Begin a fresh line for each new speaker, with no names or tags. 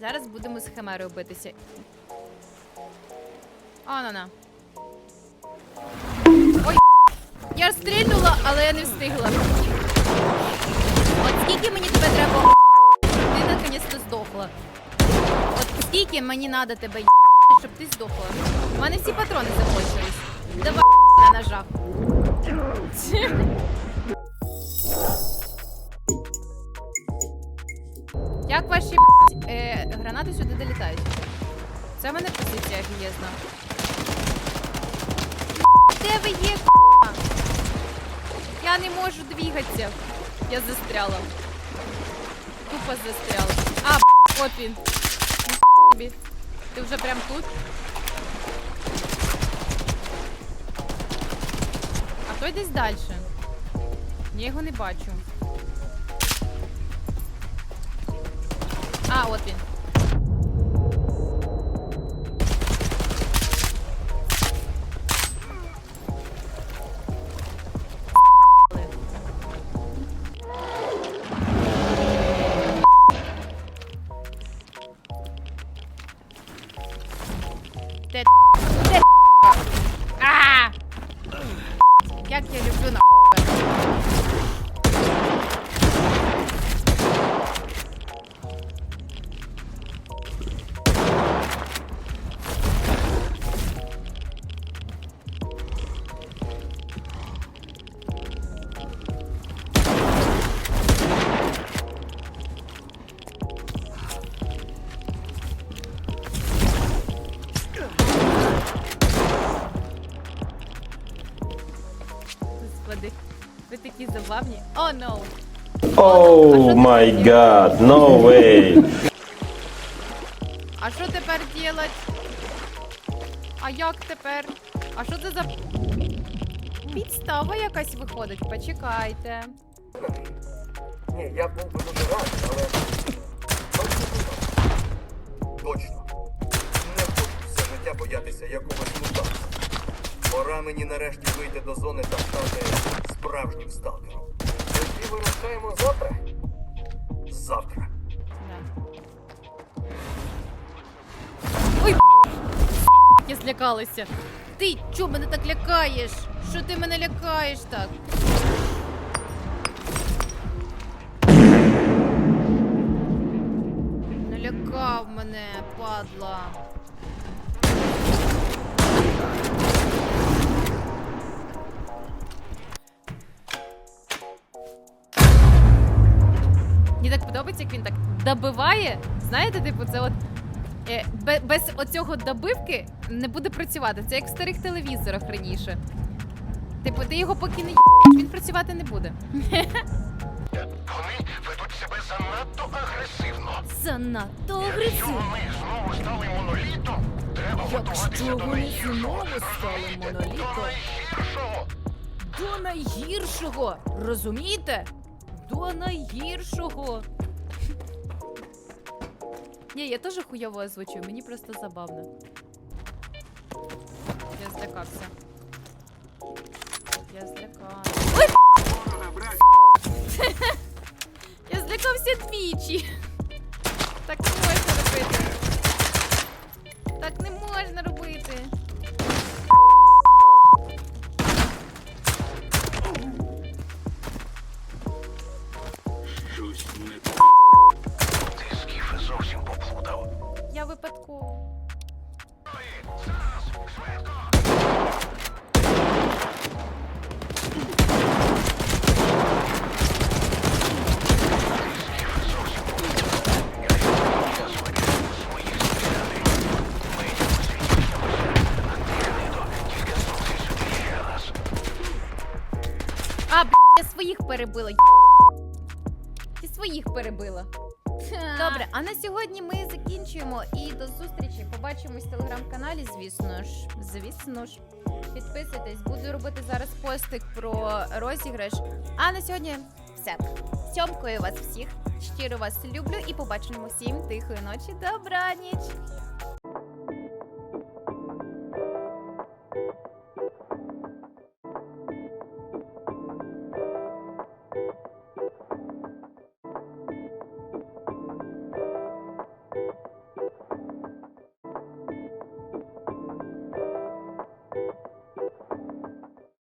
Зараз будемо з химерою битися. А, на на. Ой, я стрільнула, але я не встигла. От скільки мені тебе треба, ти наконець-то здохла. От скільки мені треба тебе, щоб ти здохла. У мене всі патрони закончились. Давай на ножах. Як ваші б***ь, е, гранати сюди долітають? Це в мене позиція офігезна. Де ви є, к***а? Я не можу двигатися. Я застряла. Тупо застряла. А, б***ь, от він. Ні собі. Ти вже прям тут? А той десь далі. Я його не бачу. А, от він. А! Як я люблю на такі забавні. О, oh, no.
Oh май гад, no way.
А що тепер делать? А як тепер? А що це за підстава якась виходить? Почекайте.
Ні, я був би дуже рад, але. Мені нарешті вийти до зони та стати справжнім сталкером. Тоді вирушаємо завтра? Завтра.
Ой, я злякалася. Ти чого мене так лякаєш? Що ти мене лякаєш так? Налякав мене, падла. Мені так подобається, як він так добиває. Знаєте, типу, це от е, без оцього добивки не буде працювати. Це як в старих телевізорах раніше. Типу, ти його поки не їбаш, він працювати не буде.
Вони ведуть себе занадто агресивно.
Занадто
Якщо вони знову стали монолітом, треба готуватися до
вони
найгіршого.
знову стали
Розумієте?
монолітом?
До найгіршого.
До найгіршого! Розумієте? До найгіршого. Ні, я теж хуйово озвучую, мені просто забавно. Я злякався. Я злякався. Ой! Я злякався двічі. Так не своїх перебила. Ти своїх перебила. Добре, а на сьогодні ми закінчуємо і до зустрічі. Побачимось в телеграм-каналі, звісно ж. Звісно ж. Підписуйтесь, буду робити зараз постик про розіграш. А на сьогодні все. Сьомкою вас всіх. Щиро вас люблю і побачимо всім тихої ночі. Добраніч!